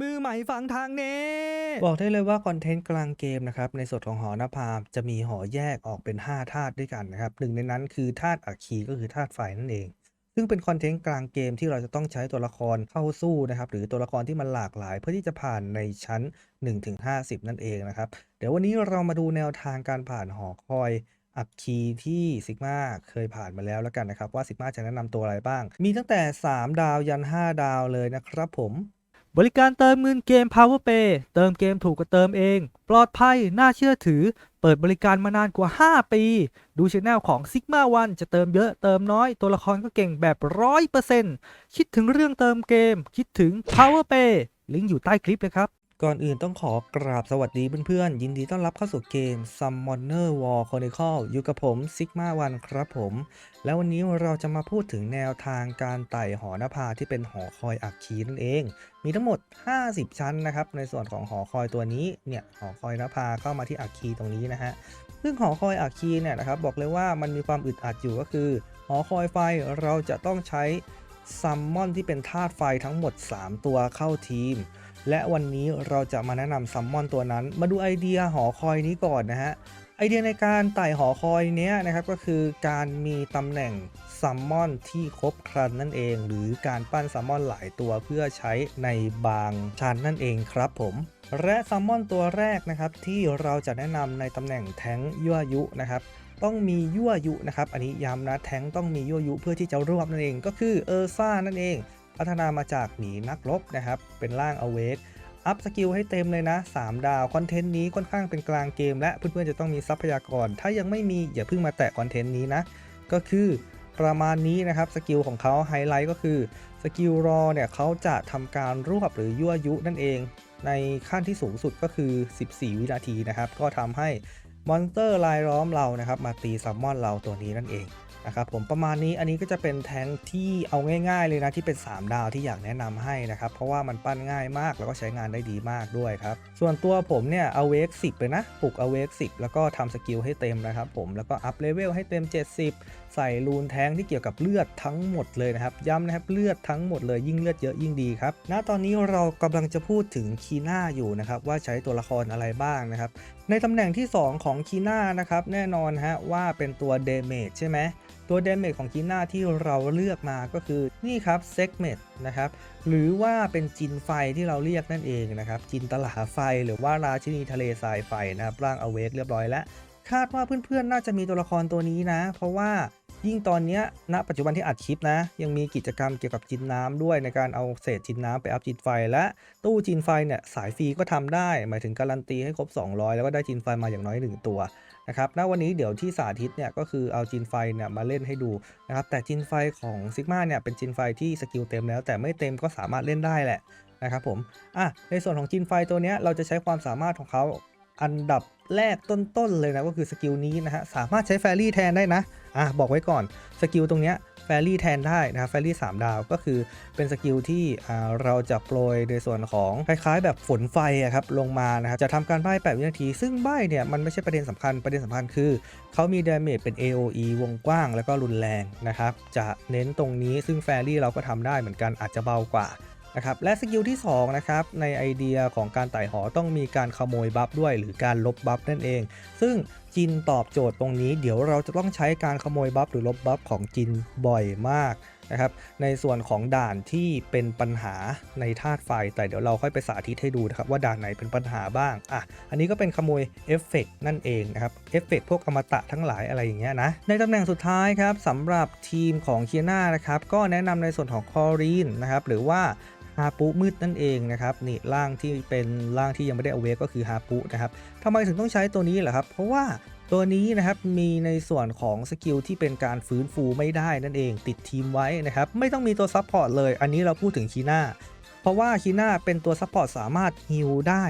มือใหม่ฟังทางเนี้บอกได้เลยว่าคอนเทนต์กลางเกมนะครับในส่วนของหอนภาจะมีหอแยกออกเป็น 5 ธาตุด้วยกันนะครับหนึ่งในนั้นคือธาตุอัคคีก็คือธาตุไฟนั่นเอง ซึ่งเป็นคอนเทนต์กลางเกมที่เราจะต้องใช้ตัวละครเข้าสู้นะครับหรือตัวละครที่มันหลากหลาย เพื่อที่จะผ่านในชั้น 1-50 นั่นเองนะครับเดี๋ยววันนี้เรามาดูแนวทางการผ่านหอคอยอัคคีที่ซิกมาเคยผ่านมาแล้วแล้วกันนะครับ ว่าซิกมาจะแนะนำตัวอะไรบ้าง มีตั้งแต่ 3 ดาวยัน 5 ดาวเลยนะครับผม บริการเติมเงินเกม Power Pay เติมเกมถูกกว่าเติมเอง ปลอดภัย น่าเชื่อถือ เปิดบริการมานานกว่า 5 ปี ดูช anel ของ Sigma One จะเติมเยอะเติมน้อย ตัวละครก็เก่งแบบ 100%คิดถึงเรื่องเติมเกม คิดถึง Power Pay ลิงก์อยู่ใต้คลิปเลยครับ ก่อนอื่นต้องขอกราบสวัสดีเพื่อนๆ ยินดีต้อนรับเข้าสู่เกม Summoner War Chronicle อยู่กับผม Sigma One ครับผม แล้ววันนี้เราจะมาพูดถึงแนวทางการไต่หอนภาที่เป็นหอคอยอักคีนั่นเอง มีทั้งหมด 50 ชั้นนะครับ ในส่วนของหอคอยตัวนี้ เนี่ย หอคอยนภาเข้ามาที่อักคีตรงนี้นะฮะ ซึ่งหอคอยอักคีเนี่ยนะครับ บอกเลยว่ามันมีความอึดอัดอยู่ก็คือ หอคอยไฟเราจะต้องใช้ซัมมอนที่เป็นธาตุไฟทั้งหมด 3 ตัวเข้าทีม และวันนี้เราจะมาแนะนำซัมมอนตัวนั้น มาดูไอเดียหอคอยนี้ก่อนนะฮะ ไอเดียในการไต่หอคอยเนี้ยนะครับก็คือการมีตำแหน่งซัมมอนที่ครบครันนั่นเอง หรือการปั้นซัมมอนหลายตัวเพื่อใช้ในบางชั้นนั่นเองครับผมและซัมมอนตัวแรกนะครับที่เราจะแนะนำในตำแหน่งแท้งยั่วยุนะครับต้องมียั่วยุนะครับ อันนี้ย้ำนะแท้งต้องมียั่วยุเพื่อที่จะรวบนั่นเอง ก็คือเออร์ซ่านั่นเอง พัฒนามาจากหนีนักรบนะครับ เป็นร่างอเวกอัพสกิลให้เต็มเลยนะ 3 ดาว คอนเทนต์นี้ค่อนข้างเป็นกลางเกมและเพื่อนๆจะต้องมีทรัพยากร ถ้ายังไม่มีอย่าเพิ่งมาแตะคอนเทนต์นี้นะ ก็คือประมาณนี้นะครับสกิลของเขาไฮไลท์ก็คือสกิลรอเนี่ยเขาจะทำการรวบหรือยั่วยุนั่นเอง ในขั้นที่สูงสุดก็คือ 14 วินาทีนะครับ ก็ทำให้มอนสเตอร์ลายล้อมเรานะครับ มาตีซัมมอนเราตัวนี้นั่นเอง นะครับผมประมาณนี้อันนี้ก็จะเป็นแทงที่เอาง่ายๆเลยนะที่เป็น 3 ดาวที่อยากแนะนำให้นะครับ เพราะว่ามันปั้นง่ายมากแล้วก็ใช้งานได้ดีมากด้วยครับ ส่วนตัวผมเนี่ยเอาเวก10เลยนะปลุกเอาเวก10แล้วก็ทำสกิลให้เต็มนะครับผมแล้วก็อัพเลเวลให้เต็ม 70 ใส่รูนแทงที่เกี่ยวกับเลือดทั้งหมดเลยนะครับย้ำนะครับเลือดทั้งหมดเลยยิ่งเลือดเยอะยิ่งดีครับณตอนนี้เรากำลังจะพูดถึงคีน่าอยู่นะครับว่าใช้ตัวละครอะไรบ้างนะครับในตำแหน่งที่ 2 ของคีน่านะครับแน่นอนฮะว่าเป็นตัวเดเมจใช่ไหม ตัวเดเมจของจีน่าที่เราเลือกมาก็คือนี่ครับเซกเมตนะครับหรือว่าเป็นจินไฟที่เราเรียกนั่นเองนะครับจินตลาไฟหรือว่าราชินีทะเลทรายไฟนะครับร่างอเวกเรียบร้อยแล้วคาดว่าเพื่อนๆ น่าจะมีตัวละครตัวนี้นะ เพราะว่ายิ่งตอนนี้ณปัจจุบันที่อัดคลิปนะ ยังมีกิจกรรมเกี่ยวกับจินน้ำด้วยในการเอาเศษจินน้ำไปอัพจินไฟ และตู้จินไฟเนี่ยสายฟรีก็ทำได้ หมายถึงการันตีให้ครบ 200 แล้วก็ได้จินไฟมาอย่างน้อย 1 ตัว นะครับณวันนี้เดี๋ยวที่สาธิตเนี่ยก็คือเอาจินไฟเนี่ยมาเล่นให้ดูนะครับแต่จินไฟของซิกมาเนี่ยเป็นจินไฟที่สกิลเต็มแล้ว แต่ไม่เต็มก็สามารถเล่นได้แหละนะครับผมอะในส่วนของจินไฟตัวเนี้ยเราจะใช้ความสามารถของเขาอันดับแรกต้นๆเลยนะก็คือสกิลนี้นะฮะสามารถใช้แฟรี่แทนได้นะ อะบอกไว้ก่อนสกิลตรงเนี้ยแฟรี่แทนได้นะครับแฟรี่3ดาวก็คือเป็นสกิลที่เราจะโปรยในส่วนของคล้ายๆ แบบฝนไฟครับลงมานะครับจะทำการใบ้8วินาที ซึ่งใบ้เนี่ยมันไม่ใช่ประเด็นสำคัญประเด็นสำคัญคือเขามีดาเมจเป็น AOE วงกว้างแล้วก็รุนแรงนะครับจะเน้นตรงนี้ซึ่งแฟรี่เราก็ทำได้เหมือนกันอาจจะเบากว่า นะครับและสกิลที่2นะครับในไอเดียของการไต่หอต้องมีการขโมยบัฟด้วย หรือการลบบัฟนั่นเอง ซึ่งจินตอบโจทย์ตรงนี้ เดี๋ยวเราจะต้องใช้การขโมยบัฟหรือลบบัฟของจินบ่อยมากนะครับในส่วนของด่านที่เป็นปัญหาในธาตุไฟ แต่เดี๋ยวเราค่อยไปสาธิตให้ดูนะครับว่าด่านไหนเป็นปัญหาบ้างอะอันนี้ก็เป็นขโมยเอฟเฟกนั่นเองนะครับเอฟเฟกพวกอมตะทั้งหลายอะไรอย่างเงี้ยนะในตำแหน่งสุดท้ายครับสำหรับทีมของเคียนานะครับก็แนะนำในส่วนของคอรีนนะครับหรือว่า ฮาปุมืดนั่นเองนะครับนี่ร่างที่เป็นร่างที่ยังไม่ได้เอาเวกก็คือฮาปุนะครับทำไมถึงต้องใช้ตัวนี้ล่ะครับ เพราะว่าตัวนี้นะครับมีในส่วนของสกิลที่เป็นการฟื้นฟูไม่ได้นั่นเองติดทีมไว้นะครับไม่ต้องมีตัวซัพพอร์ตเลย อันนี้เราพูดถึงคีน่าเพราะว่าคีน่าเป็นตัวซัพพอร์ตสามารถฮิลได้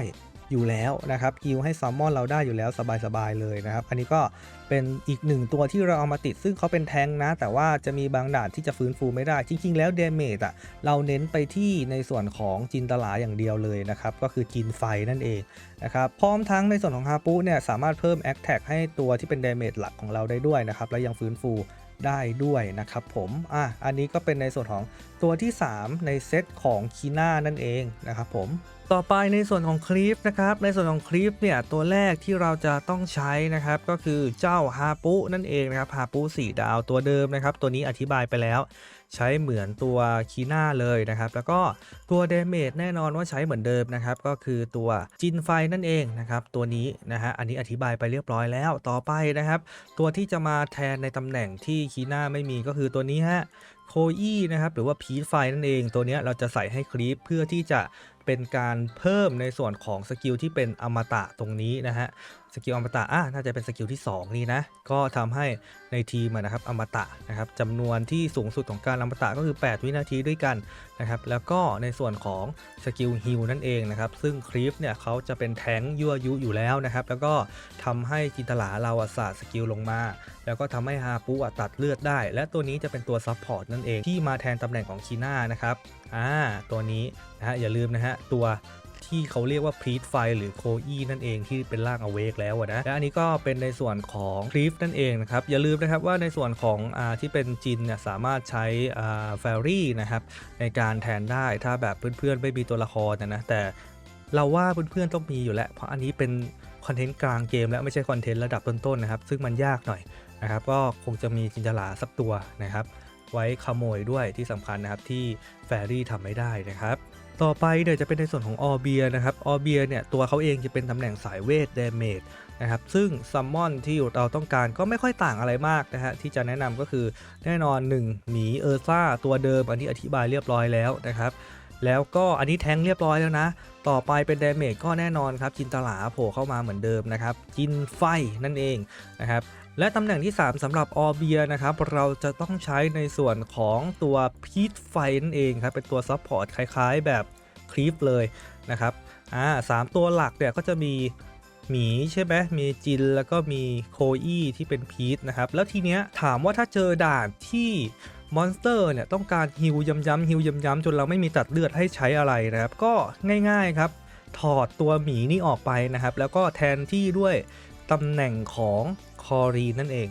อยู่แล้วนะครับฮิลให้ซัมมอนเราได้อยู่แล้วสบายๆเลยนะครับ อันนี้ก็เป็นอีกหนึ่งตัวที่เราเอามาติด ซึ่งเขาเป็นแทงนะ แต่ว่าจะมีบางด่านที่จะฟื้นฟูไม่ได้ จริง ๆ แล้วเดเมจอะเราเน้นไปที่ในส่วนของจินตลาอย่างเดียวเลยนะครับ ก็คือจินไฟนั่นเองนะครับพร้อมทั้งในส่วนของฮาปุเนี่ยสามารถเพิ่มแอคแท็กให้ตัวที่เป็นเดเมจหลักของเราได้ด้วยนะครับและยังฟื้นฟูได้ด้วยนะครับผม อะ อันนี้ก็เป็นในส่วนของตัวที่ 3 ในเซตของคีน่านั่นเองนะครับผมต่อไปในส่วนของคลิปนะครับในส่วนของคลิปเนี่ยตัวแรกที่เราจะต้องใช้นะครับก็คือเจ้าฮาปุนั่นเองนะครับฮาปุ4ดาวตัวเดิมนะครับตัวนี้อธิบายไปแล้ว ใช้เหมือนตัวคีน่าเลยนะครับแล้วก็ตัวเดเมจแน่นอนว่าใช้เหมือนเดิมนะครับก็คือตัวจินไฟนั่นเองนะครับตัวนี้นะฮะอันนี้อธิบายไปเรียบร้อยแล้วต่อไปนะครับ ตัวที่จะมาแทนในตำแหน่งที่คีน่าไม่มีก็คือตัวนี้ฮะ โคอี้นะครับหรือว่าพีทไฟนั่นเองตัวนี้เราจะใส่ให้คลิปเพื่อที่จะเป็นการเพิ่มในส่วนของสกิลที่เป็นอมตะตรงนี้นะฮะ สกิลอมตะอะน่าจะเป็นสกิลที่ 2 นี่นะ ก็ทำให้ในทีมนะครับอมตะนะครับจำนวนที่สูงสุดของการอมตะก็คือ 8 วินาทีด้วยกันนะครับแล้วก็ในส่วนของสกิลฮิลนั่นเองนะครับซึ่งคลิปเนี่ยเขาจะเป็นแทงยั่วยุอยู่แล้วนะครับแล้วก็ทำให้จินตลาเราอะสาดสกิลลงมา แล้วก็ทำให้ฮาปุตัดเลือดได้ และตัวนี้จะเป็นตัวซับพอร์ตนั่นเองที่มาแทนตำแหน่งของคีน่านะครับอ่าตัวนี้นะฮะอย่าลืมนะฮะตัว ที่เขาเรียกว่าพรีตไฟหรือโคอีนั่นเองที่เป็นร่างอเวกแล้วนะและอันนี้ก็เป็นในส่วนของคลิปนั่นเองนะครับอย่าลืมนะครับว่าในส่วนของอ่าที่เป็นจินเนี่ยสามารถใช้อ่าแฟรี่นะครับในการแทนได้ถ้าแบบเพื่อนๆไม่มีตัวละครนะนะแต่เราว่าเพื่อนๆต้องมีอยู่แล้ว เพราะอันนี้เป็นคอนเทนต์กลางเกมแล้วไม่ใช่คอนเทนต์ระดับต้นๆนะครับ ซึ่งมันยากหน่อยนะครับ ก็คงจะมีจินตลาสักตัวนะครับ ไว้ขโมยด้วยที่สำคัญนะครับที่แฟรี่ทำไม่ได้นะครับ ต่อไปเดี๋ยวจะเป็นในส่วนของออเบียนะครับออเบียเนี่ยตัวเขาเองจะเป็นตำแหน่งสายเวทเดเมจนะครับซึ่งซัมมอนที่เราต้องการก็ไม่ค่อยต่างอะไรมากนะฮะที่จะแนะนำก็คือแน่นอน 1 หมีเออร์ซ่าตัวเดิมอันนี้อธิบายเรียบร้อยแล้วนะครับ แล้วก็อันนี้แทงเรียบร้อยแล้วนะ ต่อไปเป็นเดเมจก็แน่นอนครับ จินตลาโผล่เข้ามาเหมือนเดิมนะครับ จินไฟนั่นเองนะครับและตำแหน่งที่ 3สำหรับออเบียนะครับเราจะต้องใช้ในส่วนของตัวพีทไฟนั่นเองครับเป็นตัวซับพอร์ตคล้ายๆ แบบคลิปเลยนะครับอ่าสามตัวหลักเนี่ยก็จะมีหมีใช่ไหมมีจินแล้วก็มีโคอี้ที่เป็นพีทนะครับแล้วทีเนี้ยถามว่าถ้าเจอด่านที่ มอนสเตอร์เนี่ยต้องการฮิวย้ำๆฮิวย้ำๆจนเราไม่มีตัดเลือดให้ใช้อะไรนะครับ ก็ง่ายๆครับ ถอดตัวหมีนี่ออกไปนะครับ แล้วก็แทนที่ด้วยตำแหน่งของคอรีนนั่นเอง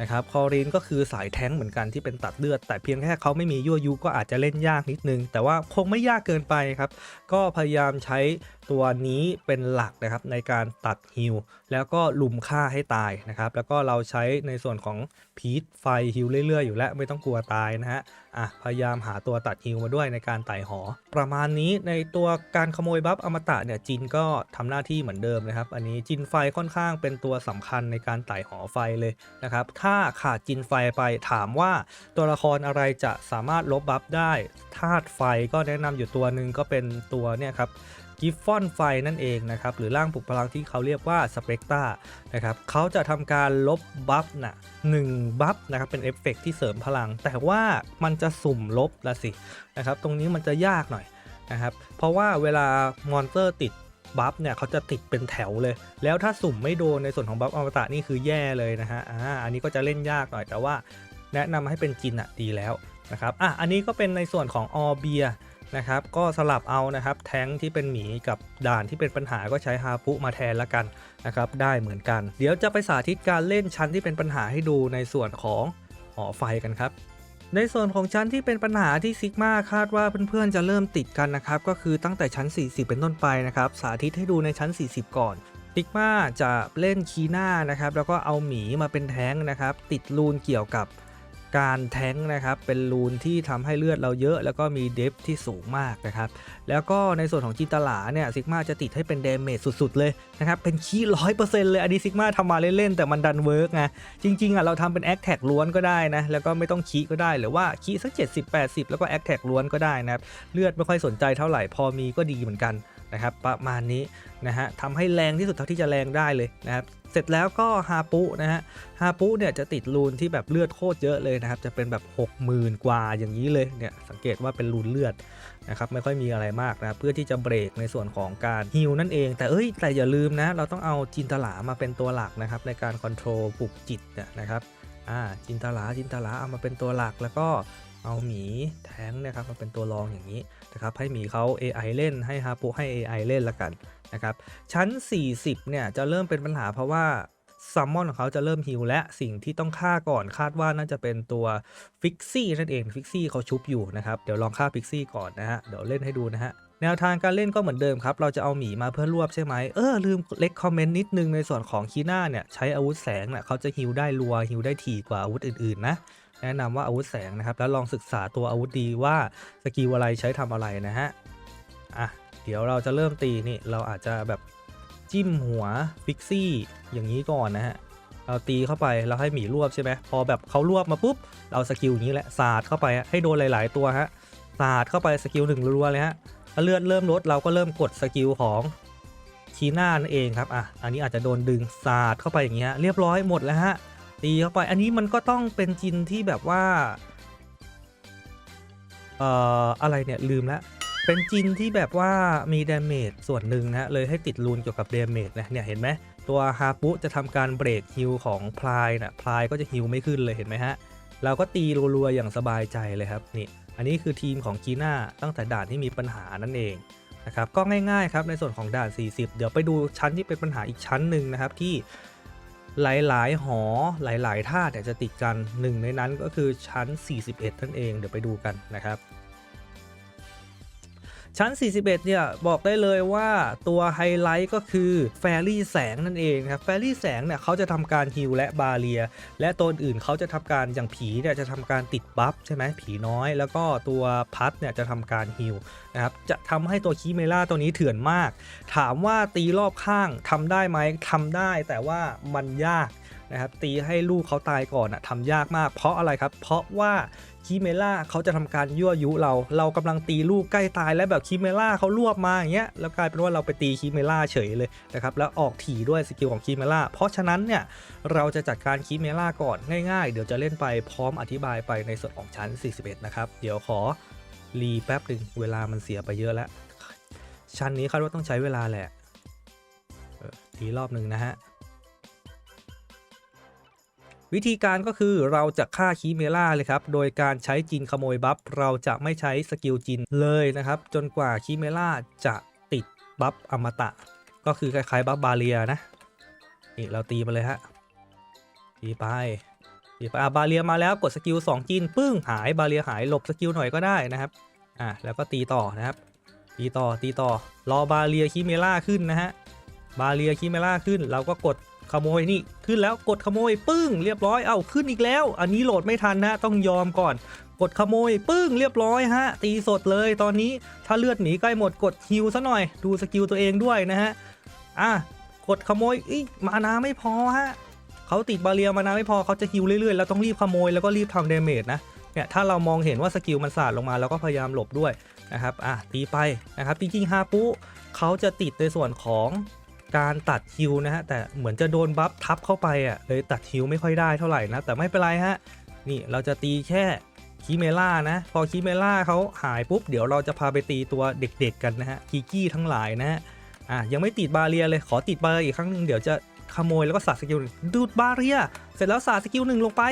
นะครับคอรีนก็คือสายแท้งเหมือนกันที่เป็นตัดเลือด แต่เพียงแค่เขาไม่มียั่วยุก็อาจจะเล่นยากนิดนึง แต่ว่าคงไม่ยากเกินไปครับ ก็พยายามใช้ตัวนี้เป็นหลักนะครับในการตัดฮิลแล้วก็ลุมฆ่าให้ตายนะครับแล้วก็เราใช้ในส่วนของพีทไฟฮิลเรื่อยๆ อยู่แล้วไม่ต้องกลัวตายนะฮะอะพยายามหาตัวตัดฮิวมาด้วยในการไต่หอ ประมาณนี้ในตัวการขโมยบัฟอมตะเนี่ยจินก็ทำหน้าที่เหมือนเดิมนะครับ อันนี้จินไฟค่อนข้างเป็นตัวสำคัญในการไต่หอไฟเลยนะครับถ้าขาดจินไฟไปถามว่าตัวละครอะไรจะสามารถลบบัฟได้ธาตุไฟก็แนะนำอยู่ตัวหนึ่งก็เป็นตัวเนี่ยครับกิฟฟอนไฟนั่นเองนะครับหรือร่างปลุกพลังที่เขาเรียกว่าสเปกตานะครับเขาจะทำการลบบัฟน่ะหนึ่งบัฟนะครับเป็นเอฟเฟกต์ที่เสริมพลัง แต่ว่ามันจะสุ่มลบละสินะครับตรงนี้มันจะยากหน่อยนะครับเพราะว่าเวลามอนสเตอร์ติด บัฟเนี่ยเขาจะติดเป็นแถวเลย แล้วถ้าสุ่มไม่โดนในส่วนของบัฟอมตะนี่คือแย่เลยนะฮะอ่าอันนี้ก็จะเล่นยากหน่อยแต่ว่าแนะนำให้เป็นจินอะดีแล้วนะครับอะอันนี้ก็เป็นในส่วนของออเบียนะครับก็สลับเอานะครับแท้งที่เป็นหมีกับด่านที่เป็นปัญหาก็ใช้ฮาปุมาแทนละกันนะครับได้เหมือนกัน เดี๋ยวจะไปสาธิตการเล่นชั้นที่เป็นปัญหาให้ดูในส่วนของหอไฟกันครับ ในส่วนของชั้นที่เป็นปัญหาที่ซิกมาคาดว่าเพื่อนๆจะเริ่มติดกันนะครับ ก็คือตั้งแต่ชั้น 40 เป็นต้นไปนะครับ สาธิตให้ดูในชั้น 40 ก่อนซิกมาจะเล่นคีน่านะครับ แล้วก็เอาหมีมาเป็นแท้งนะครับ ติดลูนเกี่ยวกับ การแท้งนะครับเป็นรูนที่ทำให้เลือดเราเยอะ แล้วก็มีเดฟที่สูงมากนะครับแล้วก็ในส่วนของจินตลาเนี่ยซิกมาจะติดให้เป็นเดเมจสุดๆเลยนะครับเป็นคีร้อยเปอร์เซ็นต์เลยอันนี้ซิกมาทำมาเล่นๆแต่มันดันเวิร์กไงจริงๆอะเราทำเป็นแอคแท็กล้วนก็ได้นะแล้วก็ไม่ต้องคีก็ได้หรือว่าคีสัก 70 80 แล้วก็แอคแท็กล้วนก็ได้นะครับเลือดไม่ค่อยสนใจเท่าไหร่พอมีก็ดีเหมือนกันนะครับประมาณนี้นะฮะทำให้แรงที่สุดเท่าที่จะแรงได้เลยนะครับ เสร็จแล้วก็ฮาปุนะฮะฮาปุเนี่ยจะติดรูนที่แบบเลือดโคตรเยอะเลยนะครับจะเป็นแบบ60,000 กว่าอย่างนี้เลยเนี่ยสังเกตว่าเป็นรูนเลือดนะครับไม่ค่อยมีอะไรมากนะเพื่อที่จะเบรกในส่วนของการฮิลนั่นเอง แต่เอ้ยแต่อย่าลืมนะเราต้องเอาจินตลามาเป็นตัวหลักนะครับในการคอนโทรลปลุกจิตเนี่ยนะครับอ่าจินตลาจินตลาเอามาเป็นตัวหลักแล้วก็ เอาหมีแท้งนะครับมาเป็นตัวรองอย่างนี้นะครับให้หมีเขา AI เล่นให้ฮาปุให้ AI เล่นละกันนะครับชั้น 40 เนี่ยจะเริ่มเป็นปัญหาเพราะว่าซัมมอนของเขาจะเริ่มฮิวและสิ่งที่ต้องฆ่าก่อนคาดว่าน่าจะเป็นตัวฟิกซี่นั่นเองฟิกซี่เขาชุบอยู่นะครับเดี๋ยวลองฆ่าฟิกซี่ก่อนนะฮะเดี๋ยวเล่นให้ดูนะฮะแนวทางการเล่นก็เหมือนเดิมครับ เราจะเอาหมีมาเพื่อรวบใช่ไหม เออ ลืมเล็กคอมเมนต์นิดนึงในส่วนของคีน่าเนี่ย ใช้อาวุธแสงเนี่ยเขาจะฮิวได้รัวฮิวได้ถี่กว่าอาวุธอื่น ๆ นะ แนะนำว่าอาวุธแสงนะครับ แล้วลองศึกษาตัวอาวุธดีว่าสกิลอะไรใช้ทำอะไรนะฮะอะเดี๋ยวเราจะเริ่มตีนี่เราอาจจะแบบจิ้มหัวฟิกซี่อย่างนี้ก่อนนะฮะเราตีเข้าไปเราให้หมีรวบใช่ไหมพอแบบเขารวบมาปุ๊บเราสกิลอย่างนี้แหละสาดเข้าไปให้โดนหลาย ๆ ตัวฮะสาดเข้าไปสกิลหนึ่งรัวเลยฮะถ้าเลือดเริ่มลดเราก็เริ่มกดสกิลของชีน่านั่นเองครับอะอันนี้อาจจะโดนดึงสาดเข้าไปอย่างเงี้ยเรียบร้อยหมดแล้วฮะ ตีเข้าไปอันนี้มันก็ต้องเป็นจินที่แบบว่า เอ่อ อะไรเนี่ยลืมแล้วเป็นจินที่แบบว่ามีดาเมจส่วนหนึ่งนะเลยให้ติดรูนเกี่ยวกับดาเมจนะเนี่ยเห็นไหมตัวฮาปุจะทำการเบรกฮิลของพลายนะพลายก็จะฮิลไม่ขึ้นเลยเห็นไหมฮะเราก็ตีรัวๆอย่างสบายใจเลยครับนี่อันนี้คือทีมของจีน่าตั้งแต่ด่านที่มีปัญหานั่นเองนะครับก็ง่ายๆครับในส่วนของด่าน 40 เดี๋ยวไปดูชั้นที่เป็นปัญหาอีกชั้นหนึ่งนะครับที่ หลาย ๆ หอหลาย ๆ ท่าเนี่ยจะติดกันหนึ่งในนั้นก็คือชั้น 41 นั่นเองเดี๋ยวไปดูกันนะครับ ชั้น 41 เนี่ย บอกได้เลยว่าตัวไฮไลท์ก็คือแฟรี่แสงนั่นเองครับ แฟรี่แสงเนี่ยเขาจะทำการฮิลและบาเรีย และตัวอื่นเขาจะทำการอย่างผีเนี่ยจะทำการติดบัฟใช่ไหมผีน้อย แล้วก็ตัวพัดเนี่ยจะทำการฮิลนะครับ จะทำให้ตัวคีเมล่าตัวนี้เถื่อนมาก ถามว่าตีรอบข้างทำได้ไหมทำได้แต่ว่ามันยากนะครับตีให้ลูกเขาตายก่อนอะทำยากมาก เพราะอะไรครับ เพราะว่า คีเมล่าเขาจะทำการยั่วยุเรา เรากำลังตีลูกใกล้ตายแล้วแบบคีเมล่าเขารวบมาอย่างเงี้ยแล้วกลายเป็นว่าเราไปตีคีเมล่าเฉยเลยนะครับแล้วออกถี่ด้วยสกิลของคีเมล่าเพราะฉะนั้นเนี่ยเราจะจัดการคีเมล่าก่อนง่ายๆ เดี๋ยวจะเล่นไปพร้อมอธิบายไปในส่วนของชั้น 41 นะครับ เดี๋ยวขอรีแป๊บหนึ่งเวลามันเสียไปเยอะแล้วชั้นนี้คาดว่าต้องใช้เวลาแหละออทีรอบหนึ่งนะฮะ วิธีการก็คือเราจะฆ่าคีเมล่าเลยครับ โดยการใช้จินขโมยบัฟ เราจะไม่ใช้สกิลจินเลยนะครับ จนกว่าคีเมล่าจะติดบัฟอมตะ ก็คือคล้ายๆบัฟบาเรียนะ นี่เราตีมาเลยฮะ ตีไปตีไปอะบาเรียมาแล้วกดสกิล2จินปึ้งหายบาเรียหายหลบสกิลหน่อยก็ได้นะครับ อะแล้วก็ตีต่อนะครับ ตีต่อตีต่อรอบาเรียคิเมล่าขึ้นนะฮะบาเรียคิเมล่าขึ้น เราก็กด ขโมยนี่ขึ้นแล้วกดขโมยปึ้งเรียบร้อยเอ้าขึ้นอีกแล้ว อันนี้โหลดไม่ทันนะต้องยอมก่อน กดขโมยปึ้งเรียบร้อยฮะ ตีสดเลยตอนนี้ถ้าเลือดหนีใกล้หมดกดฮิวซะหน่อย ดูสกิลตัวเองด้วยนะฮะอะกดขโมยอีมานาไม่พอฮะเขาติดบาเรียมานาไม่พอเขาจะฮิวเรื่อยๆแล้วต้องรีบขโมยแล้วก็รีบทำเดเมจนะเนี่ยถ้าเรามองเห็นว่าสกิลมันสาดลงมาเราก็พยายามหลบด้วยนะครับอะตีไปนะครับจริงๆฮาปุเขาจะติดในส่วนของ การตัดฮิวนะฮะแต่เหมือนจะโดนบัฟทับเข้าไปอะเลยตัดฮิวไม่ค่อยได้เท่าไหร่นะแต่ไม่เป็นไรฮะนี่เราจะตีแค่คีเมล่านะ พอคีเมล่าเขาหายปุ๊บ เดี๋ยวเราจะพาไปตีตัวเด็กๆกันนะฮะกีกี้ทั้งหลายนะฮะอะยังไม่ติดบาเรียเลยขอติดบาเรียอีกครั้งหนึ่งเดี๋ยวจะขโมยแล้วก็สาดสกิลดูดบาเรีย เสร็จแล้วสาดสกิลหนึ่งลงไป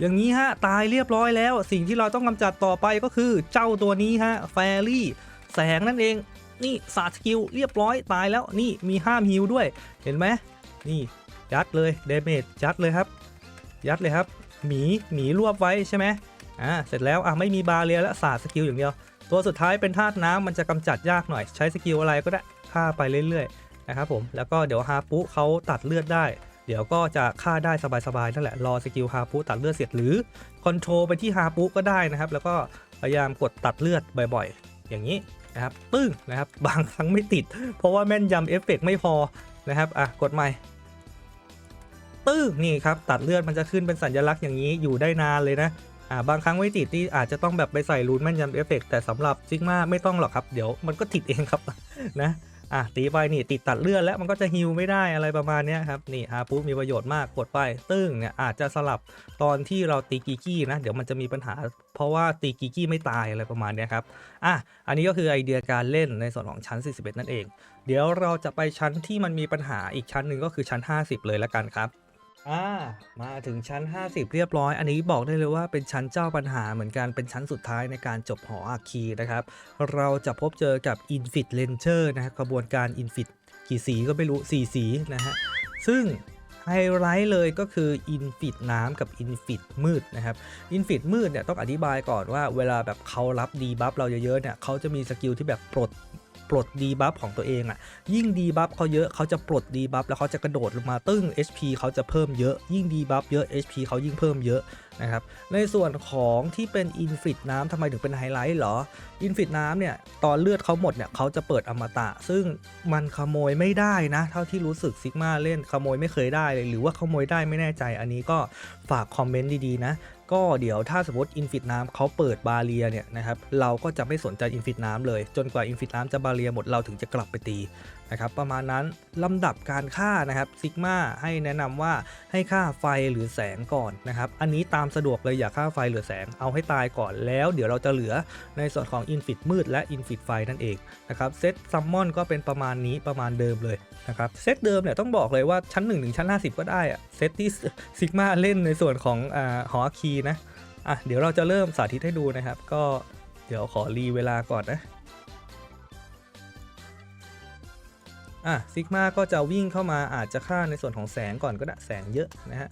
อย่างนี้ฮะตายเรียบร้อยแล้ว สิ่งที่เราต้องกำจัดต่อไปก็คือเจ้าตัวนี้ฮะแฟรี่แสงนั่นเอง นี่สาสกิลเรียบร้อยตายแล้วนี่มีห้ามฮิวด้วยเห็นไหมนี่ยัดเลยเดเมจยัดเลยครับ ยัดเลยครับหมีหมีรวบไว้ใช่ไหมอ่าเสร็จแล้วอะไม่มีบาเรียแล้วสาสกิลอย่างเดียว ตัวสุดท้ายเป็นธาตุน้ำมันจะกำจัดยากหน่อย ใช้สกิลอะไรก็ได้ฆ่าไปเรื่อยๆนะครับผมแล้วก็เดี๋ยวฮาปุเขาตัดเลือดได้เดี๋ยวก็จะฆ่าได้สบายๆนั่นแหละ รอสกิลฮาปุตัดเลือดเสร็จหรือคอนโทรลไปที่ฮาปุก็ได้นะครับ แล้วก็พยายามกดตัดเลือดบ่อยๆ อย่างนี้ นะครับปึ้งนะครับบางครั้งไม่ติด เพราะว่าแม่นยำเอฟเฟกต์ไม่พอนะครับอะกดใหม่ตึ้งนี่ครับตัดเลือดมันจะขึ้นเป็นสัญลักษณ์อย่างนี้อยู่ได้นานเลยนะอ่าบางครั้งไม่ติดที่อาจจะต้องแบบไปใส่รูนแม่นยำเอฟเฟกต์แต่สำหรับซิกมาไม่ต้องหรอกครับ เดี๋ยวมันก็ติดเองครับนะ อะตีไปนี่ติดตัดเลือดแล้วมันก็จะฮิวไม่ได้อะไรประมาณนี้ครับนี่ฮาปุ๊บมีประโยชน์มากกดไปตึ้งเนี่ยอาจจะสลับตอนที่เราตีกีกี้นะ เดี๋ยวมันจะมีปัญหา เพราะว่าตีกีกี้ไม่ตายอะไรประมาณนี้ครับอะอันนี้ก็คือไอเดียการเล่นในส่วนของชั้น 41 นั่นเอง เดี๋ยวเราจะไปชั้นที่มันมีปัญหาอีกชั้นหนึ่งก็คือชั้น 50 เลยละกันครับ อ่ามาถึงชั้น 50 เรียบร้อย อันนี้บอกได้เลยว่าเป็นชั้นเจ้าปัญหาเหมือนกันเป็นชั้นสุดท้ายในการจบหออาคีนะครับ เราจะพบเจอกับ Infit Ranger นะฮะกระบวนการ Infit กี่สีก็ไม่รู้ 4 สีนะฮะ ซึ่งไฮไลท์เลยก็คืออินฟิตน้ำกับอินฟิตมืดนะครับอินฟิตมืดเนี่ยต้องอธิบายก่อนว่าเวลาแบบเขารับดีบัฟเราเยอะๆเนี่ยเขาจะมีสกิลที่แบบปลด ปลดดีบัฟของตัวเองอะ่ะ ยิ่งดีบัฟเขาเยอะเขาจะปลดดีบัฟแล้วเขาจะกระโดดลงมาตึ้ง HP เขาจะเพิ่มเยอะ ยิ่งดีบัฟเยอะ HP เขายิ่งเพิ่มเยอะนะครับ ในส่วนของที่เป็นอินฟิตน้ำทำไมถึงเป็นไฮไลท์เหรอ อินฟิตน้ำเนี่ย ตอนเลือดเขาหมดเนี่ยเขาจะเปิดอมตะ ซึ่งมันขโมยไม่ได้นะ เท่าที่รู้สึกซิกมาเล่นขโมยไม่เคยได้เลย หรือว่าขโมยได้ไม่แน่ใจ อันนี้ก็ฝากคอมเมนต์ดีๆนะ ก็เดี๋ยวถ้าสมมติอินฟิตน้ำเขาเปิดบาเรียเนี่ยนะครับเราก็จะไม่สนใจอินฟิตน้ำเลย จนกว่าอินฟิตน้ำจะบาเรียหมดเราถึงจะกลับไปตี นะครับประมาณนั้นลำดับการฆ่านะครับซิกมาให้แนะนำว่าให้ฆ่าไฟหรือแสงก่อนนะครับอันนี้ตามสะดวกเลยอย่าฆ่าไฟหรือแสงเอาให้ตายก่อนแล้ว เดี๋ยวเราจะเหลือในส่วนของ Infit มืดและ Infit ไฟนั่นเองนะครับเซตซัมมอนก็เป็นประมาณนี้ประมาณเดิมเลยนะครับเซตเดิมเนี่ยต้องบอกเลยว่าชั้น 1 ถึงชั้น 50 ก็ได้อะเซตที่ซิกมาเล่นในส่วนของอหอคีนะอะเดี๋ยวเราจะเริ่มสาธิตให้ดูนะครับ ก็เดี๋ยวขอรีเวลาก่อนนะ อะซิกมาก็จะวิ่งเข้ามาอาจจะฆ่าในส่วนของแสงก่อนก็ได้แสงเยอะนะฮะ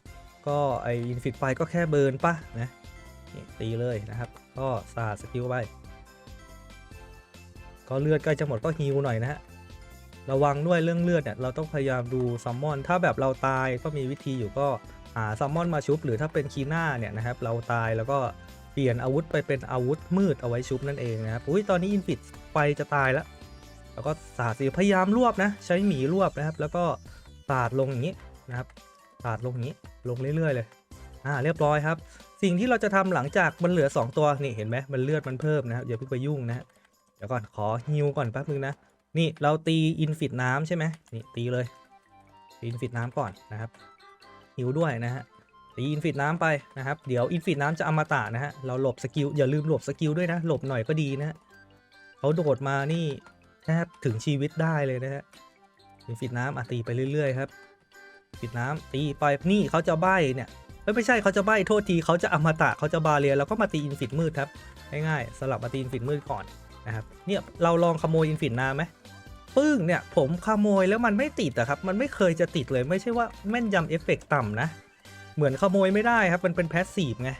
ก็ไออินฟิตไฟก็แค่เบิร์นปะนะตีเลยนะครับ ก็สาดสกิลไป ก็เลือดใกล้จะหมดก็ฮิวหน่อยนะฮะ ระวังด้วยเรื่องเลือดเนี่ยเราต้องพยายามดูซัมมอน ถ้าแบบเราตายก็มีวิธีอยู่ก็หาซัมมอนมาชุบ หรือถ้าเป็นคีน่าเนี่ยนะครับ เราตายแล้วก็เปลี่ยนอาวุธไปเป็นอาวุธมืดเอาไว้ชุบนั่นเองนะครับ อุ้ยตอนนี้อินฟิตไฟจะตายแล้ว แล้วก็สาดสีพยายามรวบนะ ใช้หมีรวบนะครับ แล้วก็สาดลงอย่างนี้นะครับสาดลงอย่างนี้ลงเรื่อยๆเลยอ่าเรียบร้อยครับ สิ่งที่เราจะทำหลังจากมันเหลือ 2 ตัวนี่เห็นไหมมันเลือดมันเพิ่มนะครับอย่าเพิ่งไปยุ่งนะเดี๋ยวก่อนขอฮิวก่อนแป๊บนึงนะนี่เราตีอินฟิตน้ำใช่ไหมนี่ตีเลยตีอินฟิตน้ำก่อนนะครับฮิวด้วยนะฮะตีอินฟิตน้ำไปนะครับ เดี๋ยวอินฟิตน้ำจะอมตะนะฮะเราหลบสกิลอย่าลืมหลบสกิลด้วยนะ หลบหน่อยก็ดีนะเขาโดดมานี่ แทบถึงชีวิตได้เลยนะฮะอินฟิตน้ำอะตีไปเรื่อย ๆ ครับฟิตน้ำตีไปนี่เขาจะใบเนี่ยเอ้ยไม่ใช่เขาจะใบโทษทีเขาจะอมตะเขาจะบาเรียแล้วก็มาตีอินฟิตมืดครับง่ายๆสลับมาตีอินฟิตมืดก่อนนะครับเนี่ยเราลองขโมยอินฟิตนาไหมปึ้งเนี่ยผมขโมยแล้วมันไม่ติดอะครับ มันไม่เคยจะติดเลยไม่ใช่ว่าแม่นยำเอฟเฟกต์ต่ำนะ เหมือนขโมยไม่ได้ครับ มันเป็นแพสซีฟไง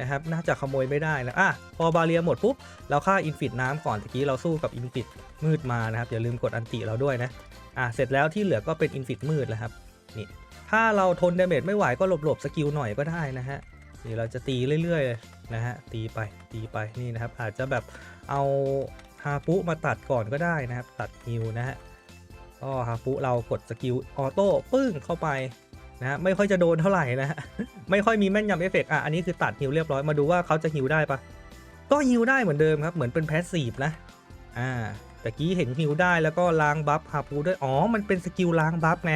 นะครับ น่าจะขโมยไม่ได้นะอะพอบาเรียหมดปุ๊บ เราฆ่าอินฟิตน้ำก่อนตะกี้เราสู้กับอินฟิตมืดมานะครับ อย่าลืมกดอันติเราด้วยนะ อะเสร็จแล้วที่เหลือก็เป็นอินฟิตมืดแล้วครับ นี่ ถ้าเราทนเดาเมจไม่ไหวก็หลบๆสกิลหน่อยก็ได้นะฮะนี่เราจะตีเรื่อยๆเลยนะฮะ ตีไป ตีไป นี่นะครับ อาจจะแบบเอาฮาปุมาตัดก่อนก็ได้นะครับ ตัดฮิวนะฮะก็ฮาปุเรากดสกิลออโต้ปึ้งเข้าไป นะไม่ค่อยจะโดนเท่าไหร่นะฮะไม่ค่อยมีแม่นยำเอฟเฟกต์อะอันนี้คือตัดฮิวเรียบร้อยมาดูว่าเขาจะฮิวได้ปะก็ฮิวได้เหมือนเดิมครับเหมือนเป็นแพสซีฟนะอ่าแต่กี้เห็นฮิวได้แล้วก็ล้างบัฟฮาปุด้วยอ๋อมันเป็นสกิลล้างบัฟไง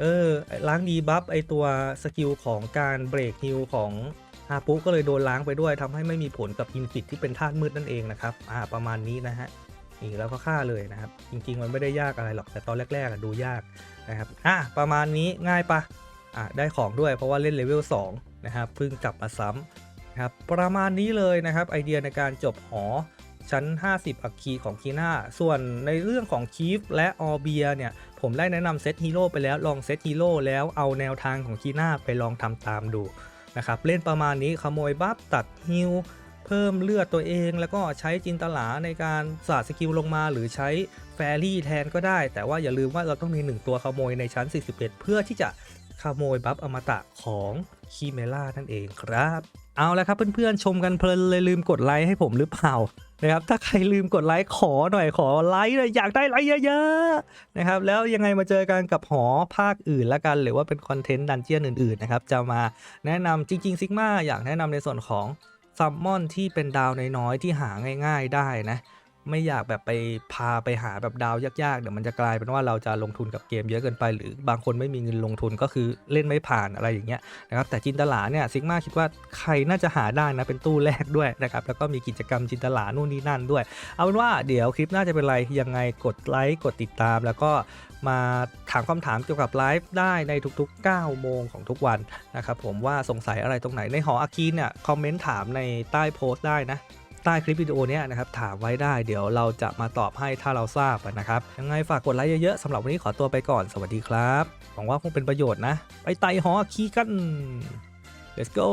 เออล้างดีบัฟไอตัวสกิลของการเบรกฮิลของฮาปุก็เลยโดนล้างไปด้วยทำให้ไม่มีผลกับอินฟิตที่เป็นธาตุมืดนั่นเองนะครับอ่าประมาณนี้นะฮะนี่แล้วก็ฆ่าเลยนะครับ จริง ๆ มันไม่ได้ยากอะไรหรอกแต่ตอนแรกๆดูยาก นะครับอะประมาณนี้ง่ายปะอะได้ของด้วยเพราะว่าเล่นเลเวล2นะครับเพิ่งกลับมาซ้ำนะครับประมาณนี้เลยนะครับไอเดียในการจบหอชั้น 50 อัคคีของคีน่า ส่วนในเรื่องของคีฟและออเบียเนี่ย ผมได้แนะนำเซตฮีโร่ไปแล้ว ลองเซตฮีโร่แล้วเอาแนวทางของคีน่าไปลองทำตามดูนะครับ เล่นประมาณนี้ขโมยบัฟตัดฮิล เพิ่มเลือดตัวเอง แล้วก็ใช้จินตลาในการสาดสกิลลงมาหรือใช้แฟรี่แทนก็ได้ แต่ว่าอย่าลืมว่าเราต้องมี 1 ตัวขโมยในชั้น 41 เพื่อที่จะขโมยบัฟอมตะของคีเมล่านั่นเองครับ เอาละครับเพื่อนๆชมกันเพลินเลยลืมกดไลค์ให้ผมหรือเปล่านะครับถ้าใครลืมกดไลค์ขอหน่อยขอไลค์เลยอยากได้ไลค์เยอะๆนะครับแล้วยังไงมาเจอกันกับหอภาคอื่นละกัน หรือว่าเป็นคอนเทนต์ดันเจียนอื่นๆนะครับจะมาแนะนำจริงๆซิกมาอยากแนะนำในส่วนของ ซัมมอนที่เป็นดาวน้อยๆที่หาง่าย ๆได้นะ ไม่อยากแบบไปพาไปหาแบบดาวยากๆเดี๋ยวมันจะกลายเป็นว่าเราจะลงทุนกับเกมเยอะเกินไป หรือบางคนไม่มีเงินลงทุนก็คือเล่นไม่ผ่านอะไรอย่างเงี้ยนะครับแต่จินตลาเนี่ยซิกมาคิดว่าใครน่าจะหาได้นะเป็นตู้แรกด้วยนะครับแล้วก็มีกิจกรรมจินตลานู่นนี่นั่นด้วย เอาเป็นว่าเดี๋ยวคลิปน่าจะเป็นไรยังไงกดไลค์กดติดตามแล้วก็มาถามคำถามเกี่ยวกับไลฟ์ได้ในทุกๆ 9 โมงของทุกวันนะครับผมว่าสงสัยอะไรตรงไหนในหออาคีนเนี่ยคอมเมนต์ถามในใต้โพสต์ได้นะ ต้คลิปวิดีโอนี้นะครับถามไว้ได้เดี๋ยวเราจะมาตอบให้ถ้าเราทราบนะครับยังไงฝากกดไลค์เยอะๆสำหรับวันนี้ขอตัวไปก่อนสวัสดีครับหวังว่าคงเป็นประโยชน์นะ ไปไต่หอคีกัน let's go